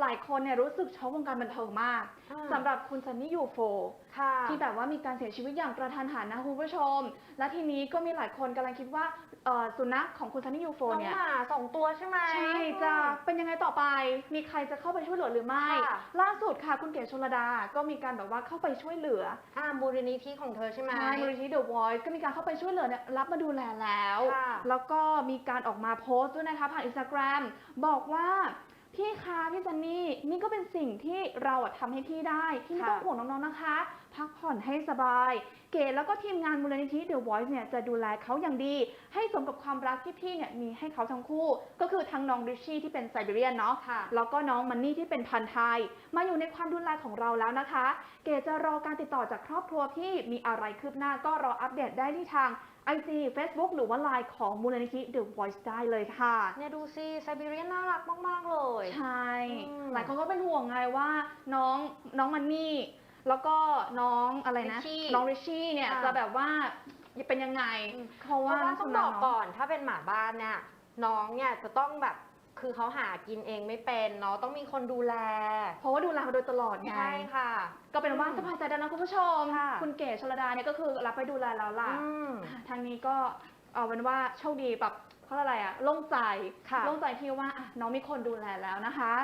หลายคนเนี่ยรู้สึกช็อกวงการบันเทิงมากอ่า สำหรับคุณซันนี่ยูโฟ ค่ะที่แบบว่ามีการเสียชีวิตอย่างกระทันหันนะคุณผู้ชม และทีนี้ก็มีหลายคนกำลังคิดว่าเอ่อสุนัขของคุณซันนี่ยูโฟน้องเนี่ย หมาสองตัวใช่ไหม ใช่จะเป็นยังไงต่อไป มีใครจะเข้าไปช่วยเหลือหรือไม่ ค่ะ ล่าสุดค่ะคุณเก๋ชลดา ก็มีการแบบว่าเข้าไปช่วยเหลืออ่ามูลนิธิของเธอใช่ไหม ใช่มูลนิธิ The Voice ก็มีการเข้าไปช่วยเหลือเนี่ยรับมาดูแลแล้ว ค่ะ แล้วก็มีการออกมาโพสต์ด้วยนะคะผ่านอินสตาแกรมบอกว่า พี่คะพี่จันนี่นี่ก็เป็นสิ่งที่เราอะทำให้พี่ได้พี่ไม่ค่ะต้องห่วงน้องๆนะคะ พักผ่อนให้สบาย เก๋แล้วก็ทีมงานมูลนิธิ The Voice เนี่ยจะดูแลเขาอย่างดี ให้สมกับความรักที่พี่เนี่ยมีให้เขาทั้งคู่ ก็คือทั้งน้องริชชี่ที่เป็นไซบีเรียนเนาะค่ะ แล้วก็น้องมันนี่ที่เป็นพันธุ์ไทย มาอยู่ในความดูแลของเราแล้วนะคะ เก๋จะรอการติดต่อจากครอบครัวพี่มีอะไรคืบหน้าก็รออัปเดตได้ที่ทาง IG Facebook หรือว่า Line ของมูลนิธิ The Voice ได้เลยค่ะ เนี่ยดูสิไซบีเรียนน่ารักมาก ๆ เลย ใช่ อืม หลายคนก็เป็นห่วงไงว่าน้องน้องมันนี่แล้วก็น้องอะไรนะ Richie น้องริชชี่เนี่ยค่ะ จะแบบว่าเป็นยังไงอืมเพราะเพว่าราะว่าต้องสุบนัอขกเนาะ ก่อนถ้าเป็นหมาบ้านเนี่ยน้องเนี่ยจะต้องแบบ คือเขาหากินเองไม่เป็นเนาะต้องมีคนดูแล เพราะว่าดูแลมาโดยตลอดไง ใช่ค่ะ ก็เป็นว่าอืมสบายใจได้นะคุณผู้ชม ค่ะคุณเก๋ชลดาเนี่ยก็คือรับไปดูแลแล้วล่ะอืมอะทางนี้ก็เอาเป็นว่าโชคดีแบบเขาเรียกอะไรอะโล่งใจค่ะ โล่งใจที่ว่าอะน้องมีคนดูแลแล้วนะคะ